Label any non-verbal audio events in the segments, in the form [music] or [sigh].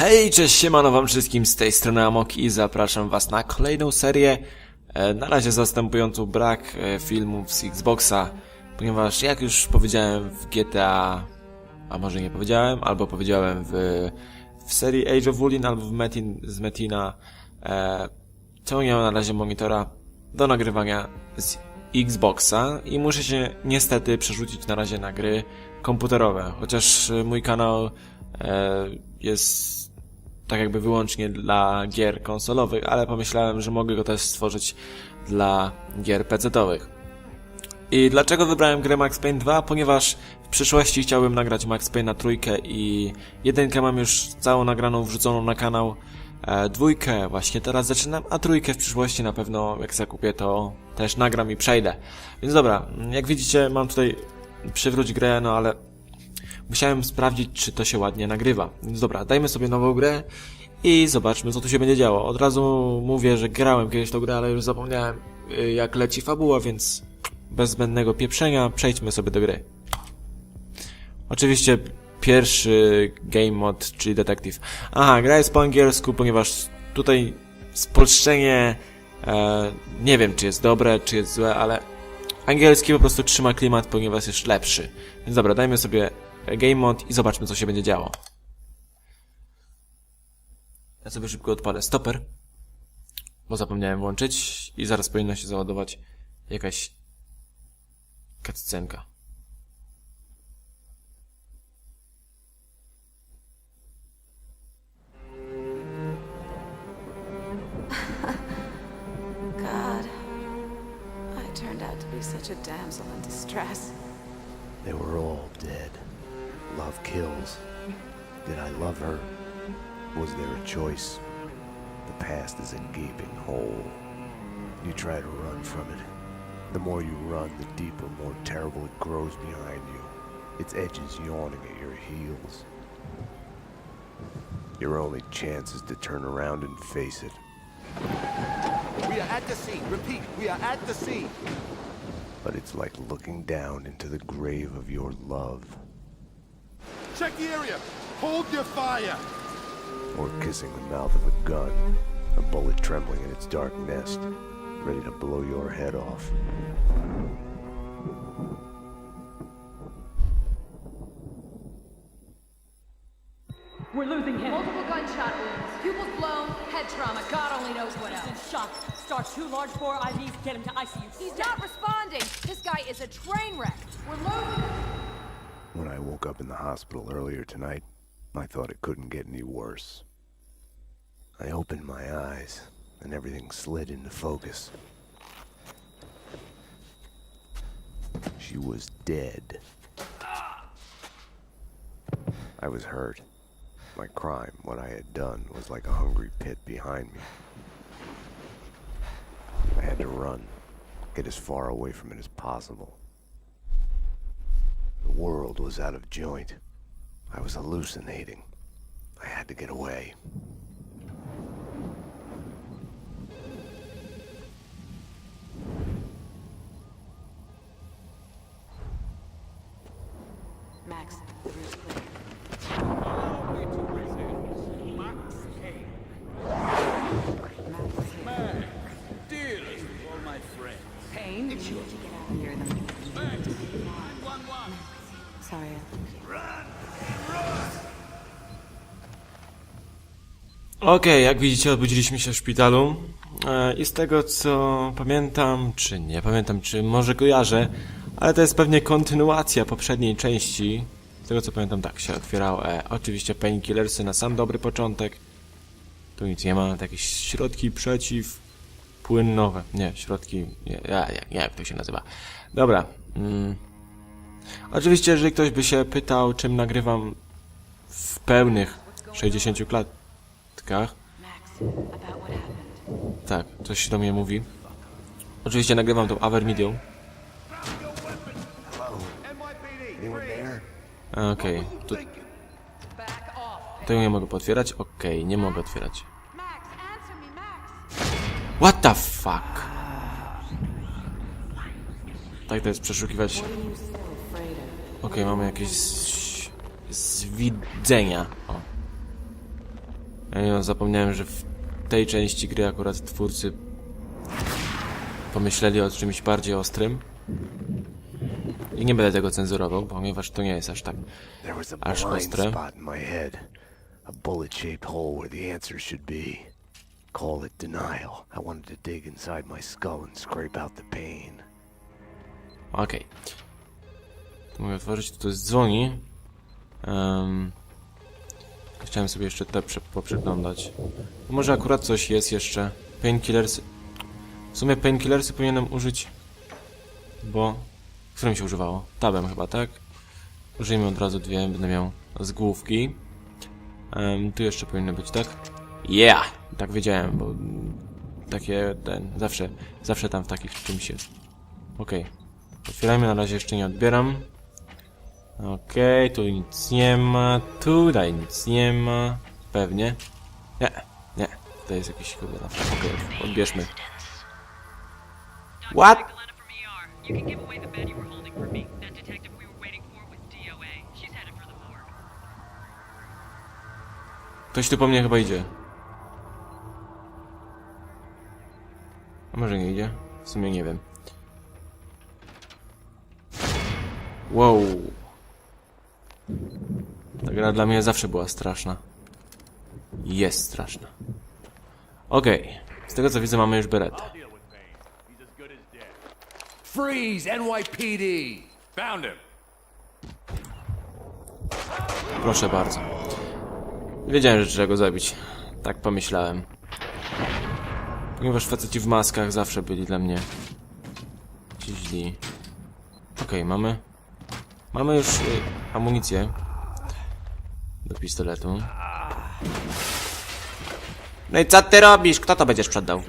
Hej, cześć, siemano wam wszystkim, z tej strony Amok i zapraszam was na kolejną serię, e, na razie zastępującą brak e, filmów z Xboxa, ponieważ jak już powiedziałem w GTA, a może nie powiedziałem, albo powiedziałem w, w serii Age of Wulin, albo w Metin, z Metina, e, ciągnie na razie monitora do nagrywania z Xboxa i muszę się niestety przerzucić na razie na gry komputerowe, chociaż e, mój kanał e, jest tak jakby wyłącznie dla gier konsolowych, ale pomyślałem, że mogę go też stworzyć dla gier PC-owych. I dlaczego wybrałem grę Max Payne 2? Ponieważ w przyszłości chciałbym nagrać Max Payne na trójkę i jedynkę mam już całą nagraną, wrzuconą na kanał. E, dwójkę właśnie teraz zaczynam, a trójkę w przyszłości na pewno jak zakupię to też nagram i przejdę. Więc dobra, jak widzicie mam tutaj przywróć grę, no ale musiałem sprawdzić, czy to się ładnie nagrywa. Więc dobra, dajmy sobie nową grę i zobaczmy, co tu się będzie działo. Od razu mówię, że grałem kiedyś tą grę, ale już zapomniałem, y, jak leci fabuła, więc bez zbędnego pieprzenia przejdźmy sobie do gry. Oczywiście pierwszy game mod, czyli detektyw. Aha, gra jest po angielsku, ponieważ tutaj spolszczenie e, nie wiem, czy jest dobre, czy jest złe, ale angielski po prostu trzyma klimat, ponieważ jest lepszy. Więc dobra, dajmy sobie game mod i zobaczmy, co się będzie działo. Ja sobie szybko odpalę stoper, bo zapomniałem włączyć i zaraz powinna się załadować jakaś cutscenka. [laughs] Turned out to be such a damsel in distress. They were all dead. Love kills. Did I love her? Was there a choice? The past is a gaping hole. You try to run from it. The more you run, the deeper, more terrible it grows behind you. Its edges yawning at your heels. Your only chance is to turn around and face it. We are at the scene. Repeat, we are at the scene. But it's like looking down into the grave of your love, Check the area. Hold your fire. or kissing the mouth of a gun, a bullet trembling in its dark nest, ready to blow your head off. We're losing him. Multiple gunshot wounds, pupils blown, head trauma, God only knows what else. He's in shock. Start two large bore IVs. Get him to ICU. He's not responding. This guy is a train wreck. We're losing him. When I woke up in the hospital earlier tonight, I thought it couldn't get any worse. I opened my eyes, and everything slid into focus. She was dead. I was hurt. My crime, what I had done, was like a hungry pit behind me. I had to run, get as far away from it as possible. The world was out of joint. I was hallucinating. I had to get away. Okej, jak widzicie, obudziliśmy się w szpitalu e, i z tego co pamiętam, czy nie pamiętam, czy może kojarzę, ale to jest pewnie kontynuacja poprzedniej części. Z tego co pamiętam, tak się otwierało. E, oczywiście painkillersy na sam dobry początek. Tu nic nie ma, jakieś środki przeciw płynnowe. Nie, środki, nie, ja, ja, nie, jak to się nazywa. Dobra. Mm. Oczywiście, jeżeli ktoś by się pytał, czym nagrywam w pełnych 60 klatkach, Tak, coś do mnie mówi. Oczywiście nagrywam tą Avermedią. Okej, tu... Tego nie mogę potwierać? Okej, nie mogę otwierać. What the fuck? Tak to jest przeszukiwać. Okej, mamy jakieś z... zwidzenia. O. Ja zapomniałem, że w tej części gry akurat twórcy pomyśleli o czymś bardziej ostrym. I nie będę tego cenzurował, ponieważ to nie jest aż tak. Aż ostre. A bullet-shaped hole where the answer should be. Call it denial. I wanted to dig inside my skull and scrape out the pain. Okej. To mogę otworzyć, to jest dzwoni. Um, chciałem sobie jeszcze te prze poprzeglądać. Może akurat coś jest jeszcze. Painkillersy. W sumie painkillersy powinienem użyć. Bo. Którym się używało? Tabem chyba, tak? Użyjmy od razu dwie, będę miał z główki. Em, tu jeszcze powinny być, tak? Yeah! Tak wiedziałem, bo takie ten. Zawsze, zawsze tam w takich czymś jest. Okej. Otwierajmy, na razie jeszcze nie odbieram. Okej, tu nic nie ma, tutaj nic nie ma. Pewnie. Nie, nie. To jest jakiś kurde Okej, odbierzmy. What? Ktoś tu po mnie chyba idzie. A może nie idzie? W sumie nie wiem. Wow. Ta gra dla mnie zawsze była straszna. Jest straszna. Okej. Z tego co widzę mamy już beretę. Freeze, NYPD! Found him. Proszę bardzo. Wiedziałem, że trzeba go zabić. Tak pomyślałem. Ponieważ faceci w maskach zawsze byli dla mnie ci źli. Okej, mamy... Mamy już y, amunicję do pistoletu. No i co ty robisz? Kto to będzie sprzedał?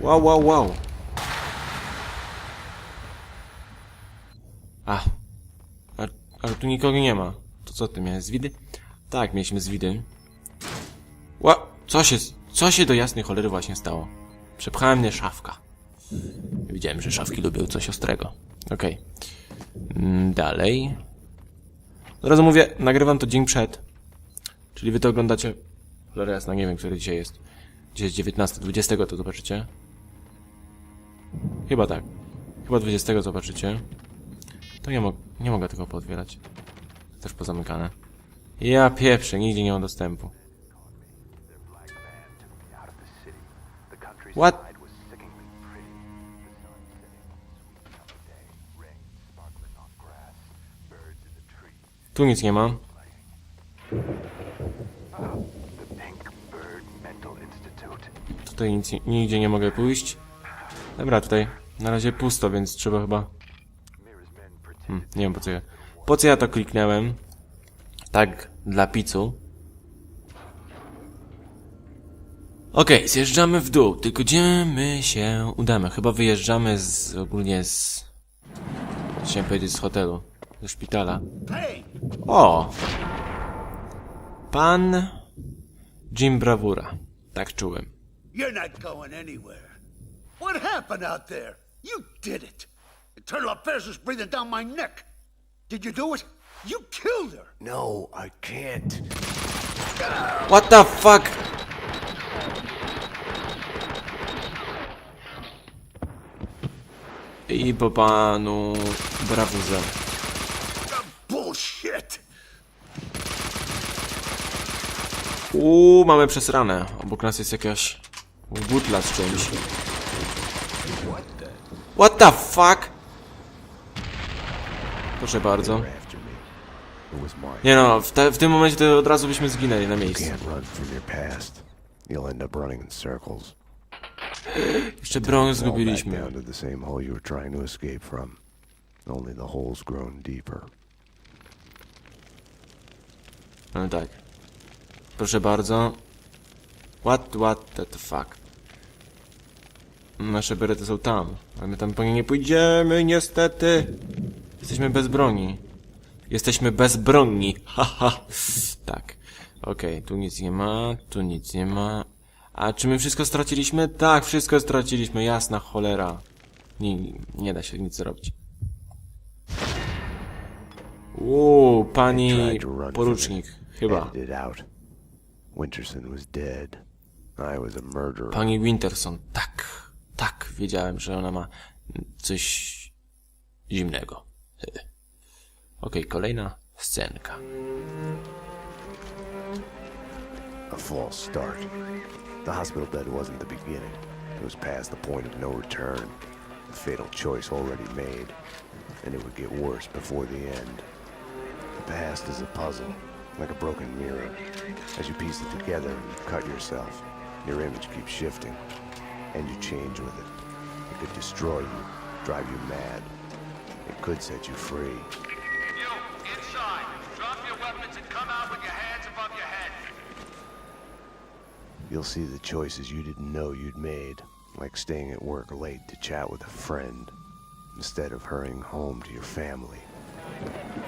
Wow, wow, wow. A. Ale tu nikogo nie ma. To co ty miałeś zwidy? Tak, mieliśmy zwidy. Ła. Co się. Co się do jasnej cholery właśnie stało? Przepchała mnie szafka. Widziałem, że szafki lubią coś ostrego. Okej. Mm, Dalej. Od mówię, nagrywam to dzień przed. Czyli wy to oglądacie. Cholera jasna, nie wiem, który dzisiaj jest. Dzisiaj jest 19, 20 to zobaczycie. Chyba tak. Chyba 20 zobaczycie. To nie, mo nie mogę tego pootwierać. Też pozamykane. Ja pieprzę, nigdzie nie mam dostępu. What? Tu nic nie ma. Tutaj nic, nigdzie nie mogę pójść. Dobra, tutaj na razie pusto, więc trzeba chyba... Hmm, nie wiem po co ja... Po co ja to kliknąłem? Tak, dla picu. Okej, zjeżdżamy w dół, tylko gdzie my się udamy? Chyba wyjeżdżamy z... ogólnie z... Chciałem powiedzieć z hotelu. Ze szpitala. O! Pan... Jim Bravura. Tak czułem. You're not going anywhere. What happened out there? You did it. Eternal affairs is breathing down my neck. Did you do it? You killed her. No, I can't. What the fuck? I po panu Brawurze. Uuu, mamy przesrane. Obok nas jest jakaś butla z czymś. What the fuck? Proszę bardzo. Nie no, w, te, w tym momencie to od razu byśmy zginęli na miejscu. Jeszcze broń zgubiliśmy. No tak. Proszę bardzo. What, what the fuck? Nasze berety są tam, ale my tam po nie nie pójdziemy, niestety. Jesteśmy bez broni. Jesteśmy bezbronni. [laughs] Haha. tak. Okej, tu nic nie ma, tu nic nie ma. A czy my wszystko straciliśmy? Tak, wszystko straciliśmy, jasna cholera. Nie, nie da się nic zrobić. Uuu, pani porucznik, chyba. Winterson was dead. I was a murderer. Pani Winterson, tak, tak, wiedziałem, że ona ma coś zimnego. Okej, kolejna scenka. A false start. The hospital bed wasn't the beginning. It was past the point of no return. A fatal choice already made. And it would get worse before the end. The past is a puzzle, like a broken mirror. As you piece it together and cut yourself, your image keeps shifting. And you change with it. It could destroy you, drive you mad. It could set you free. You, inside. Drop your weapons and come out with your hands above your head. You'll see the choices you didn't know you'd made, like staying at work late to chat with a friend, instead of hurrying home to your family.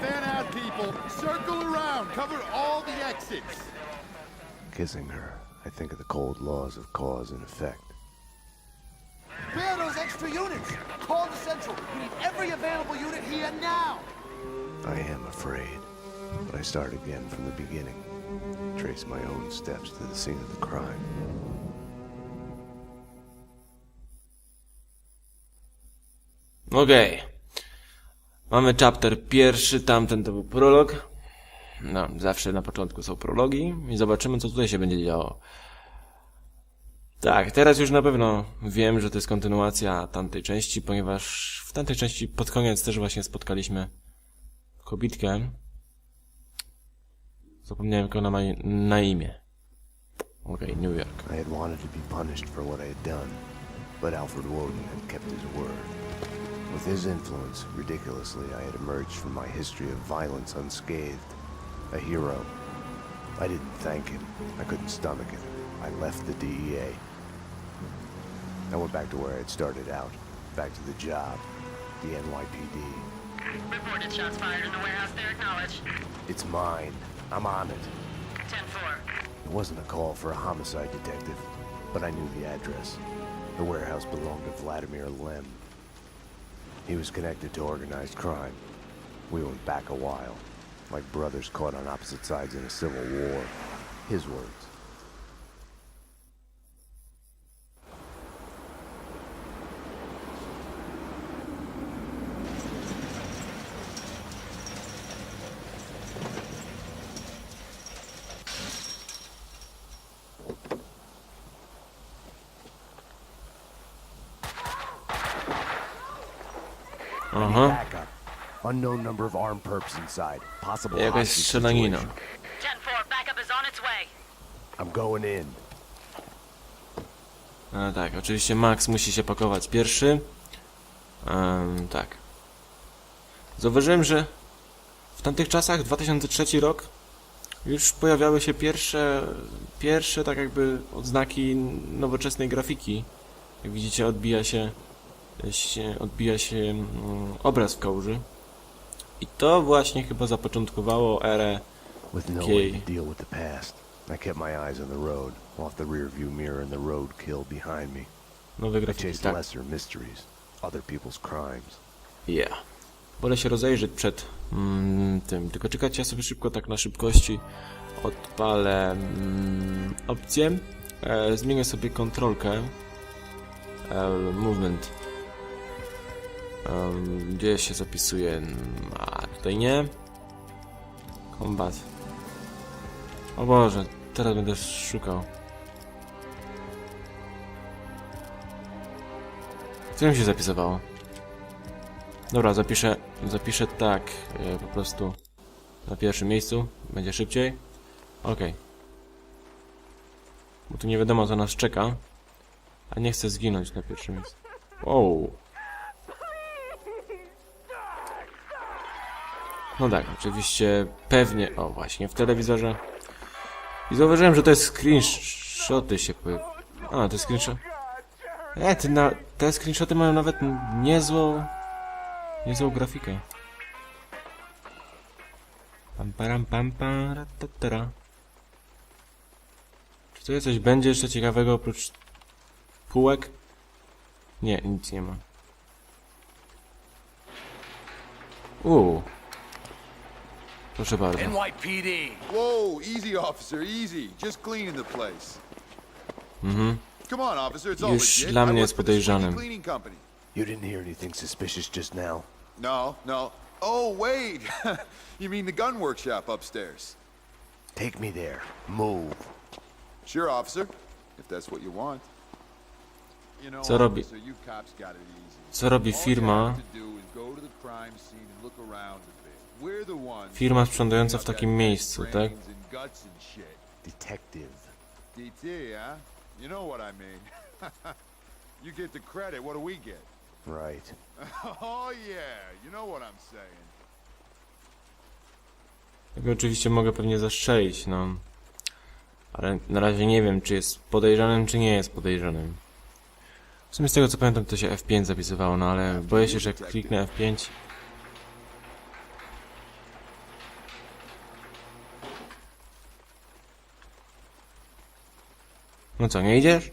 Fan out, people. Circle around. Cover all the exits. Kissing her, I think of the cold laws of cause and effect. Where are those extra units? Call the central. We need every available unit here now. I am afraid, but I start again from the beginning. Trace my own steps to the scene of the crime. Okej. Mamy chapter pierwszy, tamten to był prolog. No, zawsze na początku są prologi i zobaczymy, co tutaj się będzie działo. Tak, teraz już na pewno wiem, że to jest kontynuacja tamtej części, ponieważ w tamtej części pod koniec też właśnie spotkaliśmy kobitkę. Zapomniałem, jak ona ma na imię. Okej, New York. I had wanted to be punished for what I had done, but Alfred Woden had kept his word. With his influence, ridiculously, I had emerged from my history of violence unscathed. A hero. I didn't thank him. I couldn't stomach it. I left the DEA. I went back to where I had started out. Back to the job. The NYPD. Reported shots fired in the warehouse there, acknowledged. It's mine. I'm on it. 10-4. It wasn't a call for a homicide detective, but I knew the address. The warehouse belonged to Vladimir Lem. He was connected to organized crime. We went back a while, like brothers caught on opposite sides in a civil war. His words. Unknown number of armed perps inside. Possible jakaś hostage strzelanina. situation. 10-4, backup is on its way. I'm going in. A, tak, oczywiście Max musi się pakować pierwszy. Em, tak. Zauważyłem, że w tamtych czasach, 2003 rok, już pojawiały się pierwsze, pierwsze tak jakby odznaki nowoczesnej grafiki. Jak widzicie, odbija się, się odbija się mm, obraz w kałuży. I to właśnie chyba zapoczątkowało erę With no way to deal with the past, I kept my eyes on the road, off the rearview mirror and the roadkill behind me. nowej I grafiki. chased Tak. lesser mysteries, other people's crimes. Yeah. Wolę się rozejrzeć przed mm, tym. Tylko czekać, ja sobie szybko, tak na szybkości odpalę mm, opcję. E, zmienię sobie kontrolkę. E, movement. Gdzie się zapisuje? A, tutaj nie. Combat. O Boże, teraz będę szukał. W którym się zapisywało? Dobra, zapiszę, zapiszę tak, e, po prostu na pierwszym miejscu, będzie szybciej. Okej. Bo tu nie wiadomo co nas czeka, a nie chcę zginąć na pierwszym miejscu. Wow. No tak, oczywiście pewnie, o właśnie, w telewizorze. I zauważyłem, że to jest screenshoty się pojawiły. A, to jest screenshot. E, ty na, te screenshoty mają nawet niezłą, niezłą grafikę. Pam param pam pam ratatara. Czy tutaj coś będzie jeszcze ciekawego oprócz półek? Nie, nic nie ma. Uuu. Proszę bardzo. NYPD. Whoa, easy, officer, easy. Just cleaning the place. Mm-hmm. Come on, officer, it's all Już legit. dla I mnie work jest for podejrzanym. Cleaning Company. You didn't hear anything suspicious just now? No, no. Oh, wait. [laughs] you mean the gun workshop upstairs? Take me there. Move. Sure, officer, if that's what you want. You know, Co robi- officer, you cops got it easy. Co robi All you firma? Firma sprzątająca w takim miejscu, tak? Detective. DT, huh? You know what I mean. [laughs] you get the credit, what do we get? Right. [laughs] Oh yeah, you know what I'm saying. Tego oczywiście mogę pewnie zastrzelić, no. Ale na razie nie wiem, czy jest podejrzanym, czy nie jest podejrzanym. W sumie z tego co pamiętam, to się F5 zapisywało, no ale boję się, że jak kliknę F5... No co, nie idziesz?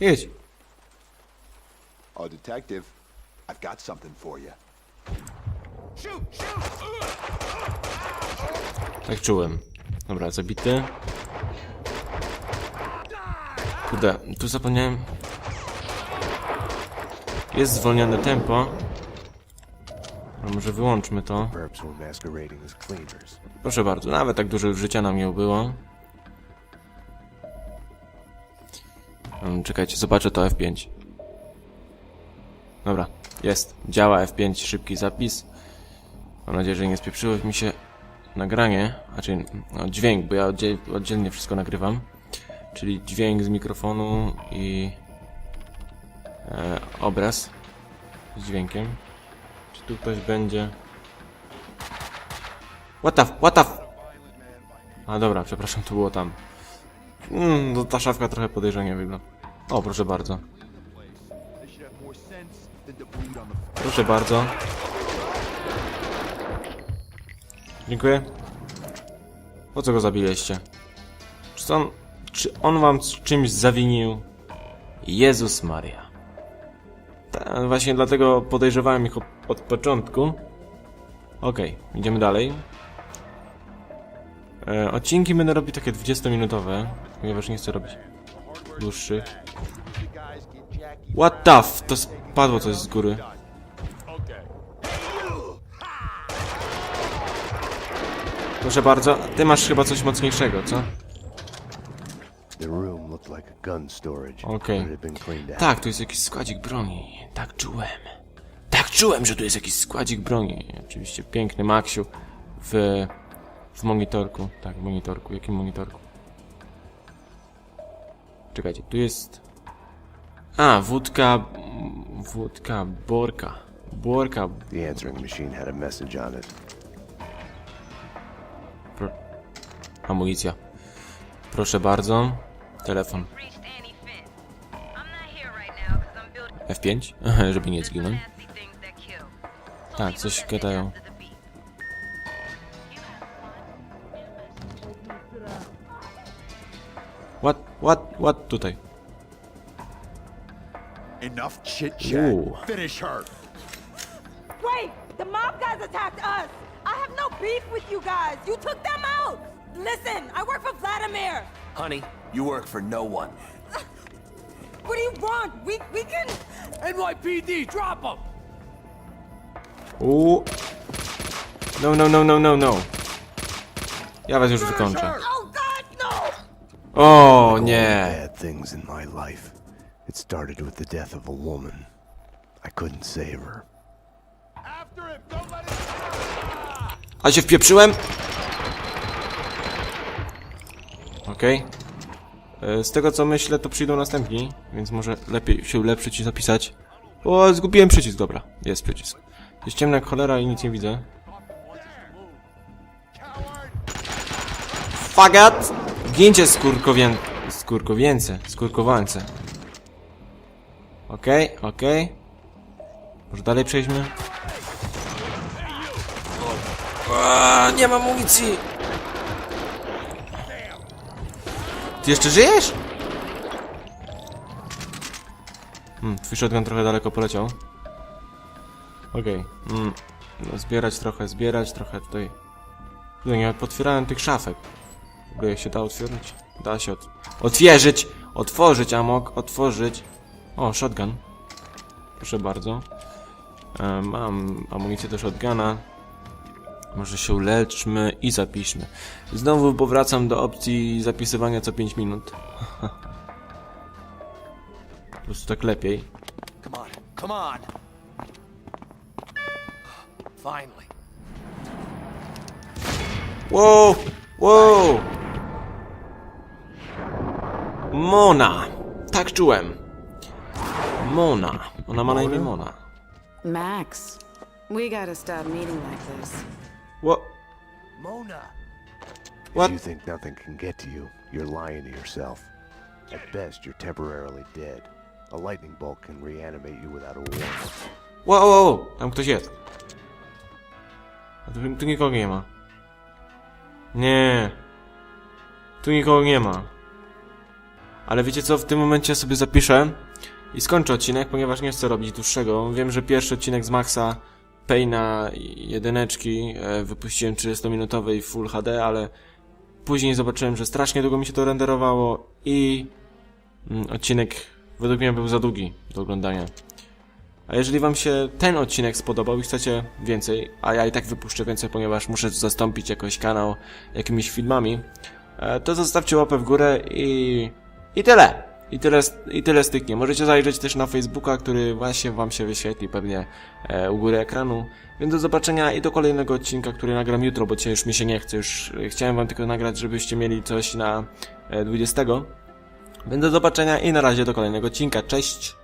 Idź. Oh, detective, I've got something for you. Tak czułem. Dobra, zabity. Kurde, tu zapomniałem. Jest zwolnione tempo. A może wyłączmy to. Proszę bardzo, nawet tak dużo życia nam nie ubyło. Czekajcie, zobaczę to F5. Dobra, jest. Działa F5, szybki zapis. Mam nadzieję, że nie spieprzyło mi się nagranie, znaczy no, dźwięk, bo ja oddziel oddzielnie wszystko nagrywam. Czyli dźwięk z mikrofonu i e, obraz z dźwiękiem. Czy tu ktoś będzie? What the, what the A dobra, przepraszam, to było tam. Mm, no, ta szafka trochę podejrzanie wygląda. O, proszę bardzo. Proszę bardzo. Dziękuję. Po co go zabiliście? Czy on, czy on wam czymś zawinił? Jezus Maria. Ta, właśnie dlatego podejrzewałem ich od, od początku. Okej, idziemy dalej. E, odcinki będę robić takie 20-minutowe, ponieważ nie chcę robić dłuższych. What the f... To spadło coś z góry. Proszę bardzo, ty masz chyba coś mocniejszego, co? Okej. out. Tak, tu jest jakiś składzik broni. Tak czułem. Tak czułem, że tu jest jakiś składzik broni. Oczywiście piękny Maxiu w, w monitorku. Tak, w monitorku. Jakim monitorku? Czekajcie, tu jest... A, wódka... Wódka, borka. Borka, The answering machine had a message on it. pro... amunicja. Proszę bardzo. Telefon. Reached Annie Finn. I'm not here right now because I'm building F5, [laughs] żeby nie. So Tak, coś gadają. What, what, what tutaj? Enough chit chat. Ooh. Finish her. Wait! The mob guys attacked us! I have no beef with you guys! You took them out! Listen, I work for Vladimir! Honey, you work for no one. [laughs] What do you want? We we can NYPD, drop them! Oh. No, no, no, no, no, no. Ja was już wykończę. O nie. Bad things in my life. It started with the death of a woman. I couldn't save her. After him, don't let him. A się wpieprzyłem? Okej. E, Z tego co myślę, to przyjdą następni, więc może lepiej się ulepszyć i zapisać. O, zgubiłem przycisk, dobra. Jest przycisk. Jest ciemno jak cholera i nic nie widzę. Fagat! Gincie skurkowien... Skurkowience. Skurkowańce. Okej, okej. Może dalej przejdźmy? Aaa, nie mam amunicji! Ty jeszcze żyjesz? Hmm, twój shotgun trochę daleko poleciał. Okej. Mm, no, zbierać trochę, zbierać trochę tutaj. No nie potwierałem tych szafek. W ogóle się da otwierać? Da się ot otwierzyć! Otworzyć, Amok, otworzyć. O, shotgun. Proszę bardzo. E, mam amunicję do shotguna. Może się uleczmy i zapiszmy. Znowu powracam do opcji zapisywania co 5 minut. [laughs] po prostu tak lepiej. Come on, come on. Finally. Wow! Wow! Mona! Tak czułem. Mona. Ona ma na imię Mona. Max, we gotta stop meeting like this. What? Mona. What? If you think nothing can get to you, you're lying to yourself. At best, you're temporarily dead. A lightning bolt can reanimate you without a warning. Wow, wow, wow, tam ktoś jest. A tu, tu nikogo nie ma. Nie. Tu nikogo nie ma. Ale wiecie co, w tym momencie sobie zapiszę i skończę odcinek, ponieważ nie chcę robić dłuższego. Wiem, że pierwszy odcinek z Maxa Payna jedyneczki e, wypuściłem 30-minutowej Full HD, ale później zobaczyłem, że strasznie długo mi się to renderowało i mm, odcinek według mnie był za długi do oglądania. A jeżeli wam się ten odcinek spodobał i chcecie więcej, a ja i tak wypuszczę więcej, ponieważ muszę zastąpić jakoś kanał jakimiś filmami, e, to zostawcie łapę w górę i... i tyle. I tyle, I tyle styknie. Możecie zajrzeć też na Facebooka, który właśnie wam się wyświetli pewnie e, u góry ekranu. Więc do zobaczenia i do kolejnego odcinka, który nagram jutro, bo dzisiaj już mi się nie chce. Już e, chciałem wam tylko nagrać, żebyście mieli coś na e, 20. Więc do zobaczenia i na razie do kolejnego odcinka. Cześć!